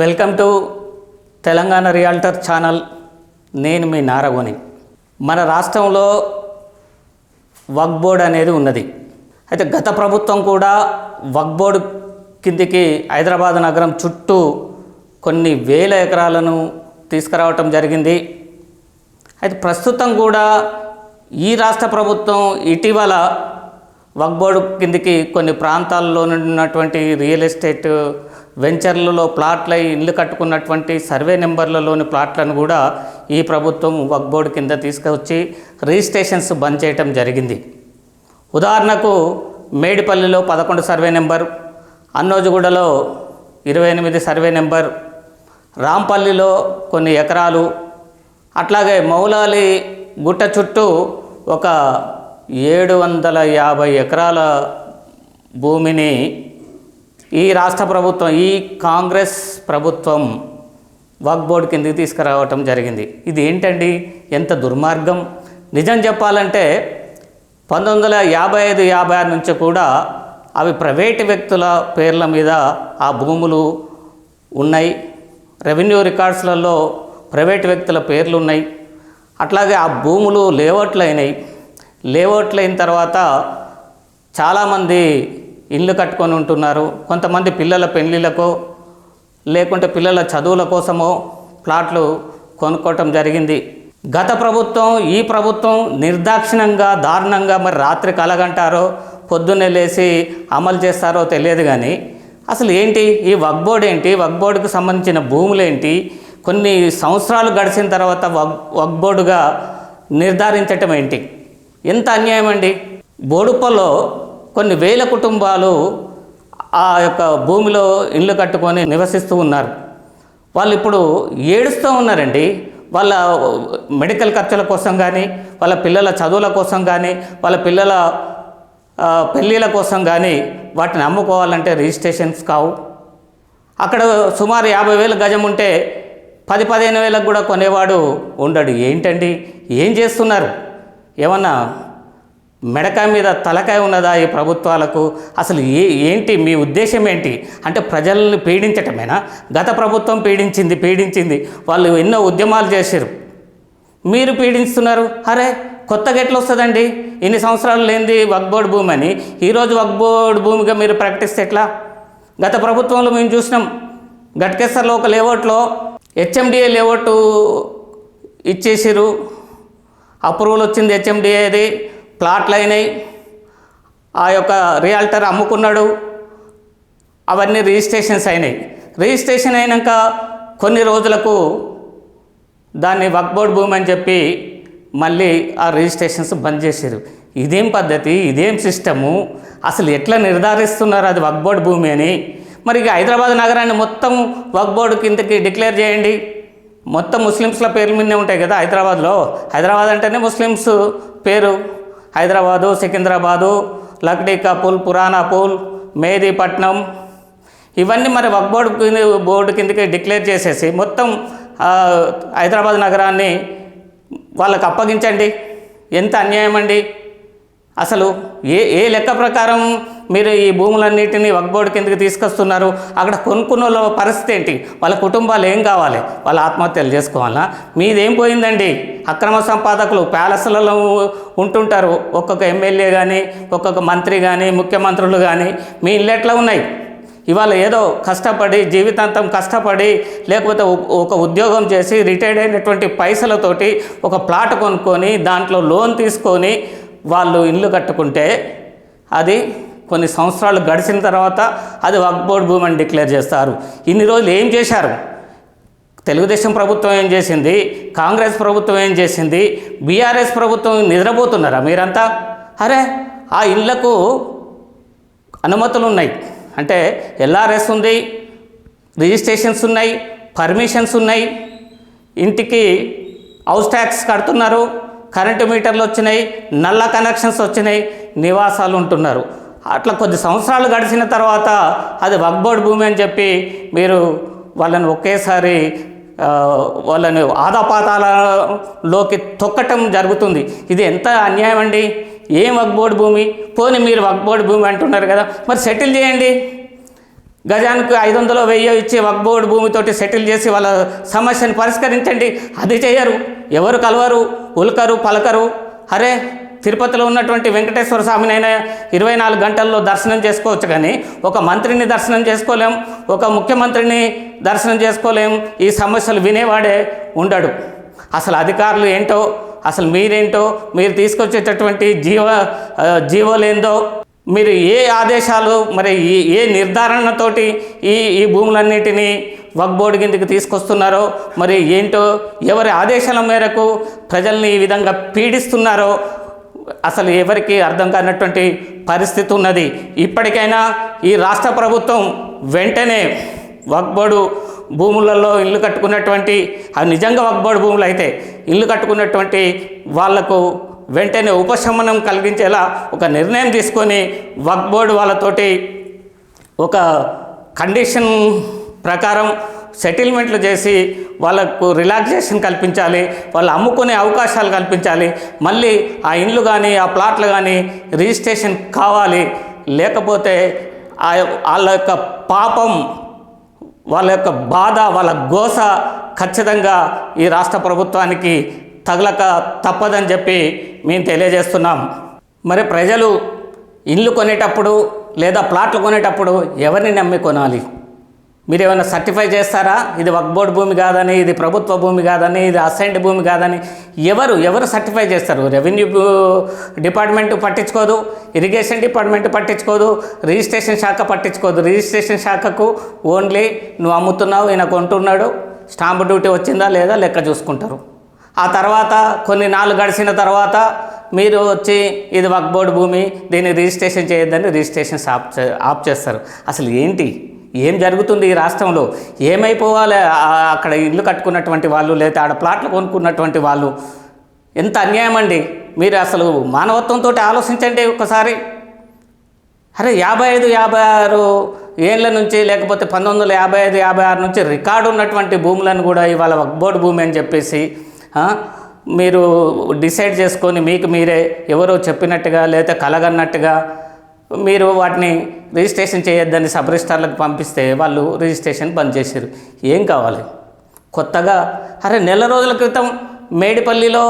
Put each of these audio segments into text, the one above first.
Welcome to Telangana realtor channel. నేను మీ నారగోని. మన రాష్ట్రంలో వక్ బోర్డ్ అనేది ఉన్నది. అయితే గత ప్రభుత్వం కూడా వక్ బోర్డు కిందికి హైదరాబాద్ నగరం చుట్టూ కొన్ని వేల ఎకరాలను తీసుకురావటం జరిగింది. అయితే ప్రస్తుతం కూడా ఈ రాష్ట్ర ప్రభుత్వం ఇటీవల వక్ బోర్డు కిందికి కొన్ని ప్రాంతాల్లో ఉన్నటువంటి రియల్ ఎస్టేట్ వెంచర్లలో ప్లాట్లై ఇల్లు కట్టుకున్నటువంటి సర్వే నెంబర్లలోని ప్లాట్లను కూడా ఈ ప్రభుత్వం వక్ బోర్డు కింద తీసుకొచ్చి రిజిస్ట్రేషన్స్ బంద్ చేయటం జరిగింది. ఉదాహరణకు మేడిపల్లిలో పదకొండు సర్వే నెంబర్ అన్నోజుగూడలో ఇరవై ఎనిమిది సర్వే నెంబర్ రాంపల్లిలో కొన్ని ఎకరాలు అట్లాగే మౌలాలి గుట్ట చుట్టూ ఒక ఏడు వందల యాభై ఎకరాల భూమిని ఈ రాష్ట్ర ప్రభుత్వం ఈ కాంగ్రెస్ ప్రభుత్వం వక్ బోర్డు కిందకి తీసుకురావటం జరిగింది? ఇది ఏంటండి? ఎంత దుర్మార్గం? నిజం చెప్పాలంటే పంతొమ్మిది వందల యాభై ఐదు యాభై ఆరు నుంచి కూడా అవి ప్రైవేటు వ్యక్తుల పేర్ల మీద ఆ భూములు ఉన్నాయి. రెవెన్యూ రికార్డ్స్లలో ప్రైవేట్ వ్యక్తుల పేర్లు ఉన్నాయి. అట్లాగే ఆ భూములు లేఅవుట్లు అయినాయి. లేఅవుట్లు అయిన తర్వాత చాలామంది ఇల్లు కట్టుకొని ఉంటున్నారు. కొంతమంది పిల్లల పెళ్ళిళ్ళకో లేకుంటే పిల్లల చదువుల కోసమో ప్లాట్లు కొనుక్కోవటం జరిగింది. గత ప్రభుత్వం ఈ ప్రభుత్వం నిర్దాక్షిణంగా దారుణంగా మరి రాత్రి కలగంటారో పొద్దున్నే లేచి అమలు చేస్తారో తెలియదు కానీ అసలు ఏంటి? ఈ వక్బోర్డ్ ఏంటి? వక్ బోర్డుకు సంబంధించిన భూములు ఏంటి? కొన్ని సంవత్సరాలు గడిచిన తర్వాత వక్ వక్ బోర్డుగా నిర్ధారించటం ఏంటి? ఎంత అన్యాయం అండి? బోడుప్పలో కొన్ని వేల కుటుంబాలు ఆ యొక్క భూమిలో ఇల్లు కట్టుకొని నివసిస్తూ ఉన్నారు. వాళ్ళు ఇప్పుడు ఏడుస్తూ ఉన్నారండి. వాళ్ళ మెడికల్ ఖర్చుల కోసం కానీ వాళ్ళ పిల్లల చదువుల కోసం కానీ వాళ్ళ పిల్లల పెళ్ళిళ్ళ కోసం కానీ వాటిని అమ్ముకోవాలంటే రిజిస్ట్రేషన్స్ కావు. అక్కడ సుమారు యాభై వేల గజం ఉంటే పది పదిహేను వేలకు కూడా కొనేవాడు ఉండడు. ఏంటండి? ఏం చేస్తున్నారు? ఏమన్నా మెడకాయ మీద తలకాయ ఉన్నదా ఈ ప్రభుత్వాలకు? అసలు ఏ ఏంటి మీ ఉద్దేశం ఏంటి? అంటే ప్రజల్ని పీడించటమేనా? గత ప్రభుత్వం పీడించింది పీడించింది. వాళ్ళు ఎన్నో ఉద్యమాలు చేశారు. మీరు పీడిస్తున్నారు అరే కొత్తగా ఎట్లా వస్తుందండి ఇన్ని సంవత్సరాలు లేనిది వక్బోర్డ్ భూమి అని. ఈరోజు వక్బోర్డ్ భూమిగా మీరు ప్రకటిస్తే ఎట్లా? గత ప్రభుత్వంలో మేము చూసినాం. గట్కేసర్లో ఒక లేఅవుట్లో హెచ్ఎండిఏ లేఅవుట్ ఇచ్చేసిరు అప్రూవల్ వచ్చింది హెచ్ఎండిఏది. ప్లాట్లు అయినాయి ఆ యొక్క రియాల్టర్ అమ్ముకున్నాడు. అవన్నీ రిజిస్ట్రేషన్స్ అయినాయి. రిజిస్ట్రేషన్ అయినాక కొన్ని రోజులకు దాన్ని వక్ బోర్డ్ భూమి అని చెప్పి మళ్ళీ ఆ రిజిస్ట్రేషన్స్ బంద్ చేశారు ఇదేం పద్ధతి? ఇదేం సిస్టము? అసలు ఎట్లా నిర్ధారిస్తున్నారు అది వక్ బోర్డ్ భూమి అని? మరి ఇక హైదరాబాద్ నగరాన్ని మొత్తం వక్ బోర్డు కిందకి డిక్లేర్ చేయండి. మొత్తం ముస్లిమ్స్ల పేర్ల మీదనే ఉంటాయి కదా హైదరాబాద్లో. హైదరాబాద్ అంటేనే ముస్లిమ్స్ పేరు. హైదరాబాదు సికింద్రాబాదు లక్డీ కపూల్ పురాణాపూల్ మేదీపట్నం. ఇవన్నీ మరి వక్ బోర్డు కింద బోర్డు కిందకి డిక్లేర్ చేసేసి మొత్తం హైదరాబాద్ నగరాన్ని వాళ్ళకి అప్పగించండి. ఎంత అన్యాయం అండి అసలు ఏ ఏ లెక్క ప్రకారం మీరు ఈ భూములన్నింటినీ వక్ కిందకి తీసుకొస్తున్నారు. అక్కడ కొనుక్కున్న వాళ్ళ పరిస్థితి ఏంటి? వాళ్ళ కుటుంబాలు ఏం కావాలి? వాళ్ళ ఆత్మహత్యలు చేసుకోవాలా? మీదేం పోయిందండి? అక్రమ సంపాదకులు ప్యాలెస్లలో ఉంటుంటారు. ఒక్కొక్క ఎమ్మెల్యే కానీ ఒక్కొక్క మంత్రి కానీ ముఖ్యమంత్రులు కానీ మీ ఇల్లు ఎట్లా ఉన్నాయి? ఇవాళ ఏదో కష్టపడి జీవితాంతం కష్టపడి లేకపోతే ఒక ఉద్యోగం చేసి రిటైర్డ్ అయినటువంటి పైసలతోటి ఒక ప్లాట్ కొనుక్కొని దాంట్లో లోన్ తీసుకొని వాళ్ళు ఇల్లు కట్టుకుంటే అది కొన్ని సంవత్సరాలు గడిచిన తర్వాత అది వక్ బోర్డ్ భూమి అని డిక్లేర్ చేస్తారు. ఇన్ని రోజులు ఏం చేశారు? తెలుగుదేశం ప్రభుత్వం ఏం చేసింది? కాంగ్రెస్ ప్రభుత్వం ఏం చేసింది? బీఆర్ఎస్ ప్రభుత్వం నిద్రపోతున్నారా మీరంతా? అరే ఆ ఇళ్ళకు అనుమతులు ఉన్నాయి అంటే ఎల్ఆర్ఎస్ ఉంది రిజిస్ట్రేషన్స్ ఉన్నాయి పర్మిషన్స్ ఉన్నాయి. ఇంటికి హౌస్ ట్యాక్స్ కడుతున్నారు కరెంటు మీటర్లు వచ్చినాయి నల్ల కనెక్షన్స్ వచ్చినాయి నివాసాలు ఉంటున్నారు. అట్లా కొద్ది సంవత్సరాలు గడిచిన తర్వాత అది వక్బోర్డ్ భూమి అని చెప్పి మీరు వాళ్ళని ఒకేసారి వాళ్ళని ఆదాపాతాలలోకి తొక్కటం జరుగుతుంది. ఇది ఎంత అన్యాయం అండి? ఏం వక్బోర్డ్ భూమి? పోనీ మీరు వక్బోర్డ్ భూమి అంటున్నారు కదా మరి సెటిల్ చేయండి. గజానికి ఐదు వందలు వెయ్యి ఇచ్చి వక్బోర్డ్ భూమితోటి సెటిల్ చేసి వాళ్ళ సమస్యను పరిష్కరించండి. అది చేయరు. ఎవరు కలవరు? ఉల్కరు? పలకరు? అరే తిరుపతిలో ఉన్నటువంటి వెంకటేశ్వర స్వామినైనా ఇరవై నాలుగు గంటల్లో దర్శనం చేసుకోవచ్చు కానీ ఒక మంత్రిని దర్శనం చేసుకోలేం ఒక ముఖ్యమంత్రిని దర్శనం చేసుకోలేం ఈ సమస్యలు వినేవాడే ఉండడు. అసలు అధికారులు ఏంటో అసలు మీరేంటో మీరు తీసుకొచ్చేటటువంటి జీవ జీవోలేందో మీరు ఏ ఆదేశాలు మరి ఏ నిర్ధారణతోటి ఈ ఈ భూములన్నిటినీ వక్ బోర్డు కిందకి తీసుకొస్తున్నారో మరి ఏంటో ఎవరి ఆదేశాల మేరకు ప్రజల్ని ఈ విధంగా పీడిస్తున్నారో అసలు ఎవరికి అర్థం కానటువంటి పరిస్థితి ఉన్నది. ఇప్పటికైనా ఈ రాష్ట్ర ప్రభుత్వం వెంటనే వక్బోర్డు భూములలో ఇల్లు కట్టుకున్నటువంటి అవి నిజంగా వక్బోర్డు భూములు అయితే ఇల్లు కట్టుకున్నటువంటి వాళ్ళకు వెంటనే ఉపశమనం కలిగించేలా ఒక నిర్ణయం తీసుకొని వక్బోర్డు వాళ్ళతోటి ఒక కండిషన్ ప్రకారం సెటిల్మెంట్లు చేసి వాళ్ళకు రిలాక్సేషన్ కల్పించాలి వాళ్ళు అమ్ముకునే అవకాశాలు కల్పించాలి. మళ్ళీ ఆ ఇండ్లు కానీ ఆ ప్లాట్లు కానీ రిజిస్ట్రేషన్ కావాలి. లేకపోతే ఆ వాళ్ళ యొక్క పాపం వాళ్ళ యొక్క బాధ వాళ్ళ గోస ఖచ్చితంగా ఈ రాష్ట్ర ప్రభుత్వానికి తగలక తప్పదని చెప్పి మేము తెలియజేస్తున్నాం. మరి ప్రజలు ఇల్లు కొనేటప్పుడు లేదా ప్లాట్లు కొనేటప్పుడు ఎవరిని నమ్మి కొనాలి? మీరు ఏమైనా సర్టిఫై చేస్తారా? ఇది వక్ బోర్డు భూమి కాదని ఇది ప్రభుత్వ భూమి కాదని ఇది అసైన్డ్ భూమి కాదని ఎవరు ఎవరు సర్టిఫై చేస్తారు? రెవెన్యూ డిపార్ట్మెంట్ పట్టించుకోదు ఇరిగేషన్ డిపార్ట్మెంట్ పట్టించుకోదు రిజిస్ట్రేషన్ శాఖ పట్టించుకోదు. రిజిస్ట్రేషన్ శాఖకు ఓన్లీ నువ్వు అమ్ముతున్నావు ఈయన కొంటున్నాడు స్టాంప్ డ్యూటీ వచ్చిందా లేదా లెక్క చూసుకుంటారు. ఆ తర్వాత కొన్ని నాలుగు గడిచిన తర్వాత మీరు వచ్చి ఇది వక్ బోర్డు భూమి దీన్ని రిజిస్ట్రేషన్ చేయొద్దని రిజిస్ట్రేషన్ ఆప్ చే- ఆప్ చేస్తారు. అసలు ఏంటి? ఏం జరుగుతుంది ఈ రాష్ట్రంలో? ఏమైపోవాలి? అక్కడ ఇల్లు కట్టుకున్నటువంటి వాళ్ళు లేదా ఆడ ప్లాట్లు కొనుక్కున్నటువంటి వాళ్ళు? ఎంత అన్యాయం అండి? మీరు అసలు మానవత్వంతో ఆలోచించండి ఒకసారి. అరే యాభై ఐదు యాభై ఆరు ఏళ్ళ నుంచి లేకపోతే పంతొమ్మిది వందల యాభై ఐదు యాభై ఆరు నుంచి రికార్డు ఉన్నటువంటి భూములను కూడా ఇవాళ వక్బోర్డ్ భూమి అని చెప్పేసి మీరు డిసైడ్ చేసుకొని మీకు మీరే ఎవరో చెప్పినట్టుగా లేదా కలగన్నట్టుగా మీరు వాటిని రిజిస్ట్రేషన్ చేయొద్దని సబ్ రిజిస్టార్లకు పంపిస్తే వాళ్ళు రిజిస్ట్రేషన్ బంద్ చేశారు. ఏం కావాలి? కొత్తగా అరే నెల రోజుల క్రితం మేడిపల్లిలో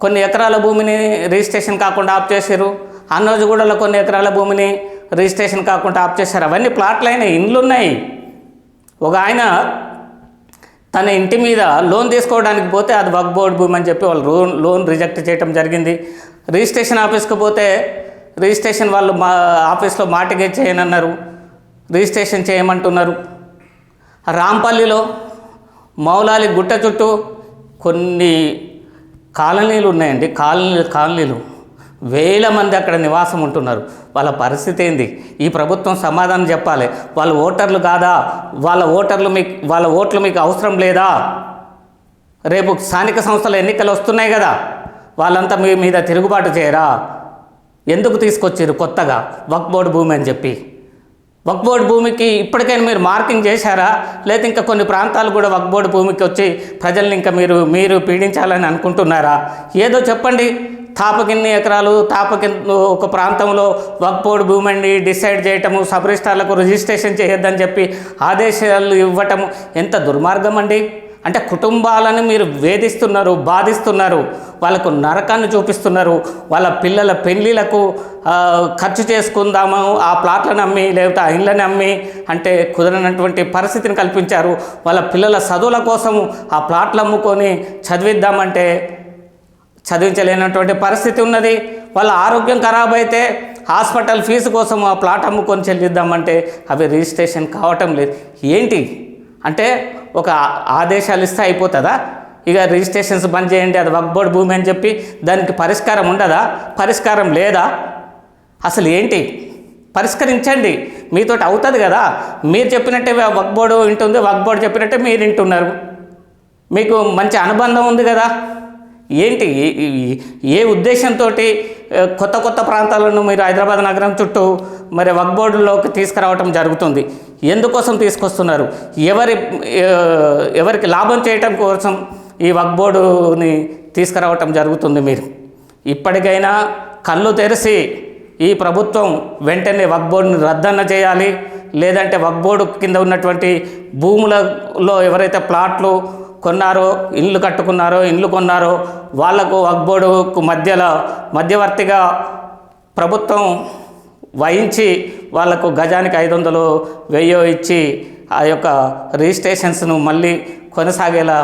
కొన్ని ఎకరాల భూమిని రిజిస్ట్రేషన్ కాకుండా ఆప్ చేశారు. అన్నోజుగూడలో కొన్ని ఎకరాల భూమిని రిజిస్ట్రేషన్ కాకుండా ఆప్ చేశారు. అవన్నీ ప్లాట్లు అయినాయి ఇండ్లు ఉన్నాయి. ఒక ఆయన తన ఇంటి మీద లోన్ తీసుకోవడానికి పోతే అది వక్ బోర్డ్ భూమి అని చెప్పి వాళ్ళు లోన్ లోన్ రిజెక్ట్ చేయడం జరిగింది. రిజిస్ట్రేషన్ ఆఫీస్కి పోతే రిజిస్ట్రేషన్ వాళ్ళు మా ఆఫీస్లో మాటగే చేయనన్నారు. రిజిస్ట్రేషన్ చేయమంటున్నారు. రాంపల్లిలో మౌలాలి గుట్ట చుట్టూ కొన్ని కాలనీలు ఉన్నాయండి. కాలనీ కాలనీలు. వేల మంది అక్కడ నివాసం ఉంటున్నారు. వాళ్ళ పరిస్థితి ఏంది? ఈ ప్రభుత్వం సమాధానం చెప్పాలి. వాళ్ళ ఓటర్లు కాదా? వాళ్ళ ఓటర్లు మీకు వాళ్ళ ఓట్లు మీకు అవసరం లేదా? రేపు స్థానిక సంస్థల ఎన్నికలు వస్తున్నాయి కదా. వాళ్ళంతా మీ మీద తిరుగుబాటు చేయరా? ఎందుకు తీసుకొచ్చారు కొత్తగా? వక్ బోర్డు భూమి అని చెప్పి. వక్ బోర్డు భూమికి ఇప్పటికైనా మీరు మార్కింగ్ చేశారా? లేదా ఇంకా కొన్ని ప్రాంతాలు కూడా వక్ బోర్డు భూమికి వచ్చి ప్రజల్ని ఇంకా మీరు మీరు పీడించాలని అనుకుంటున్నారా? ఏదో చెప్పండి. తాపకిన్ని ఎకరాలు తాపకిన్ ఒక ప్రాంతంలో వక్ బోర్డు భూమి అండి డిసైడ్ చేయటము సబ్ రిజిస్టార్లకు రిజిస్ట్రేషన్ చేయొద్దని చెప్పి ఆదేశాలు ఇవ్వటము ఎంత దుర్మార్గం అండి అంటే కుటుంబాలను మీరు వేధిస్తున్నారు బాధిస్తున్నారు వాళ్ళకు నరకాన్ని చూపిస్తున్నారు వాళ్ళ పిల్లల పెళ్ళిళ్ళకు ఖర్చు చేసుకుందాము ఆ ప్లాట్లను అమ్మి లేకపోతే ఆ ఇళ్ళని అమ్మి అంటే కుదరనటువంటి పరిస్థితిని కల్పించారు. వాళ్ళ పిల్లల చదువుల కోసము ఆ ప్లాట్లు అమ్ముకొని చదివిద్దామంటే చదివించలేనటువంటి పరిస్థితి ఉన్నది. వాళ్ళ ఆరోగ్యం ఖరాబ్ అయితే హాస్పిటల్ ఫీజు కోసం ఆ ప్లాట్ అమ్ముకొని చెల్లిద్దామంటే అవి రిజిస్ట్రేషన్ కావటం లేదు. ఏంటి? అంటే ఒక ఆదేశాలు ఇస్తే అయిపోతుందా? ఇక రిజిస్ట్రేషన్స్ బంద్ చేయండి అది వక్ బోర్డు భూమి అని చెప్పి దానికి పరిష్కారం ఉండదా? పరిష్కారం లేదా? అసలు ఏంటి? పరిష్కరించండి. మీతోటి అవుతుంది కదా. మీరు చెప్పినట్టే వక్ బోర్డు వింటుంది వక్ బోర్డు చెప్పినట్టే మీరు వింటున్నారు. మీకు మంచి అనుబంధం ఉంది కదా. ఏంటి? ఏ- ఉద్దేశంతో కొత్త కొత్త ప్రాంతాలను మీరు హైదరాబాద్ నగరం చుట్టూ మరి వక్ బోర్డులోకి తీసుకురావటం జరుగుతుంది? ఎందుకోసం తీసుకొస్తున్నారు? ఎవరి ఎవరికి లాభం చేయటం కోసం ఈ వక్ బోర్డుని తీసుకురావటం జరుగుతుంది మీరు. ఇప్పటికైనా కళ్ళు తెరిచి ఈ ప్రభుత్వం వెంటనే వక్ బోర్డుని రద్దన్న చేయాలి. లేదంటే వక్బోర్డు కింద ఉన్నటువంటి భూములలో ఎవరైతే ప్లాట్లు కొన్నారో ఇల్లు కట్టుకున్నారో ఇల్లు కొన్నారో వాళ్ళకు వక్బోర్డుకు మధ్యలో మధ్యవర్తిగా ప్రభుత్వం వహించి వాళ్ళకు గజానికి ఐదు వందలు వెయ్యో ఇచ్చి ఆ యొక్క రిజిస్ట్రేషన్స్ను మళ్ళీ కొనసాగేలా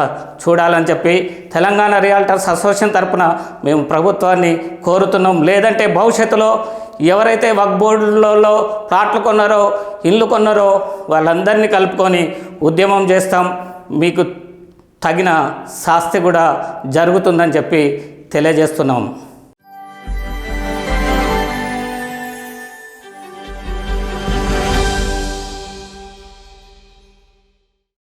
చూడాలని చెప్పి తెలంగాణ రియాల్టర్స్ అసోసియేషన్ తరపున మేము ప్రభుత్వాన్ని కోరుతున్నాం. లేదంటే భవిష్యత్తులో ఎవరైతే వక్ బోర్డులలో ప్లాట్లు కొన్నారో ఇల్లు కొన్నారో వాళ్ళందరినీ కలుపుకొని ఉద్యమం చేస్తాం. మీకు తగిన శాస్తి కూడా జరుగుతుందని చెప్పి తెలియజేస్తున్నాం.